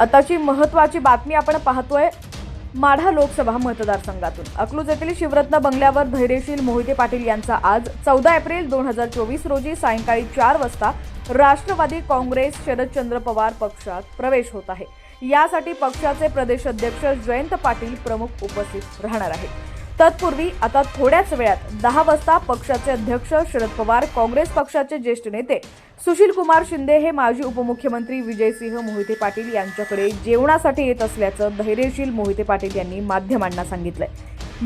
आताची महत्त्वाची बातमी आपण पाहतोय माढा लोकसभा मतदारसंघातून. अकलूज येथील शिवरत्न बंगल्यावर धैर्यशील मोहिते पाटील यांचा आज चौदा एप्रिल दोन हजार चोवीस रोजी सायंकाळी चार वाजता राष्ट्रवादी काँग्रेस शरदचंद्र पवार पक्षात प्रवेश होत आहे. यासाठी पक्षाचे प्रदेश अध्यक्ष जयंत पाटील प्रमुख उपस्थित राहणार आहेत. तत्पूर्वी आता थोड्याच वेळात दहा वाजता पक्षाचे अध्यक्ष शरद पवार काँग्रेस पक्षाचे ज्येष्ठ नेते सुशील कुमार शिंदे हे माजी उपमुख्यमंत्री विजयसिंह मोहिते पाटील यांच्याकडे जेवणासाठी येत असल्याचं धैर्यशील मोहिते पाटील यांनी माध्यमांना सांगितलंय.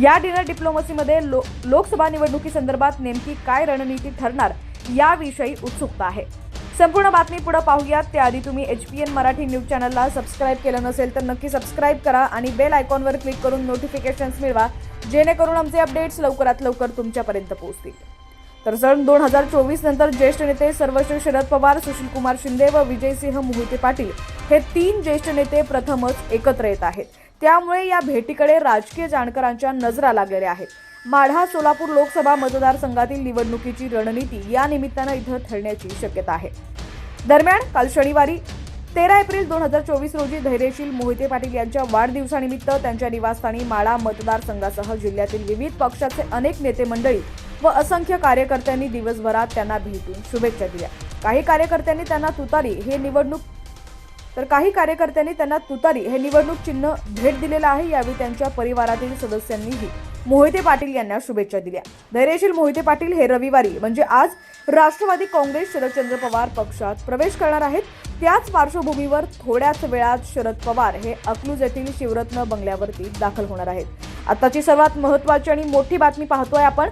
या डिनर डिप्लोमसीमध्ये लो लोकसभा निवडणुकीसंदर्भात नेमकी काय रणनीती ठरणार याविषयी उत्सुकता आहे. संपूर्ण बातमी पुढे पाहूयात. त्याआधी तुम्ही H P N Marathi news चॅनलला सबस्क्राईब केलं नसेल तर नक्की सबस्क्राईब करा आणि बेल आयकॉनवर क्लिक करून नोटिफिकेशन्स मिळवा. जेणेकरून आमचे अपडेट्स लवकरात लवकर तुमच्यापर्यंत पोहोचतील. तर सन दोन हजार चोवीस नंतर ज्येष्ठ नेते सर्वश्री शरद पवार सुशीलकुमार शिंदे व विजयसिंह मोहिते पाटील हे तीन ज्येष्ठ नेते प्रथमच एकत्र येत आहेत. त्यामुळे या भेटीकडे राजकीय जाणकारांच्या नजरा लागलेल्या आहेत. माढा सोलापूर लोकसभा मतदारसंघातील निवडणुकीची रणनीती या निमित्तानं इथं ठरण्याची शक्यता आहे. दरम्यान काल शनिवारी तेरा एप्रिल दोन हजार चोवीस रोजी धैर्यशील मोहिते पाटील यांच्या वाढदिवसानिमित्त त्यांच्या निवासस्थानी माळा मतदारसंघासह जिल्ह्यातील विविध पक्षाचे अनेक नेते मंडळी व असंख्य कार्यकर्त्यांनी दिवसभरात त्यांना भेटून शुभेच्छा दिल्या. काही कार्यकर्त्यांनी त्यांना तुतारी हे निवडणूक तर काही कार्यकर्त्यांनी त्यांना तुतारी हे निवडणूक चिन्ह भेट दिलेलं आहे यावेळी त्यांच्या परिवारातील सदस्यांनीही मोहिते पाटील यांना शुभेच्छा दिल्या. धैर्यशील मोहिते पाटील हे रविवारी म्हणजे आज राष्ट्रवादी काँग्रेस शरदचंद्र पवार पक्षात प्रवेश करणार आहेत. त्याच पार्श्वभूमीवर थोड्याच वेळात शरद पवार हे अकलूज येथील शिवरत्न बंगल्यावरती दाखल होणार आहेत. आताची सर्वात महत्वाची आणि मोठी बातमी पाहतोय आपण.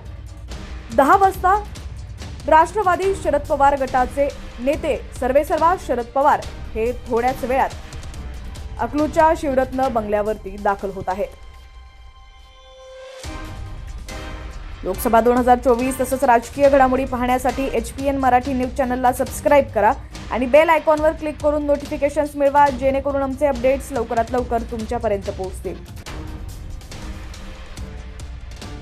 दहा वाजता राष्ट्रवादी शरद पवार गटाचे नेते सर्वेसर्वा शरद पवार हे थोड्याच वेळात अकलूच्या शिवरत्न बंगल्यावरती दाखल होत आहेत लोकसभा दोन हजार चोवीस तसंच राजकीय घडामोडी पाहण्यासाठी H P N Marathi news चॅनलला सबस्क्राईब करा आणि बेल आयकॉनवर क्लिक करून नोटिफिकेशन्स मिळवा जेणेकरून आमचे अपडेट्स लवकरात लवकर तुमच्यापर्यंत पोहोचतील.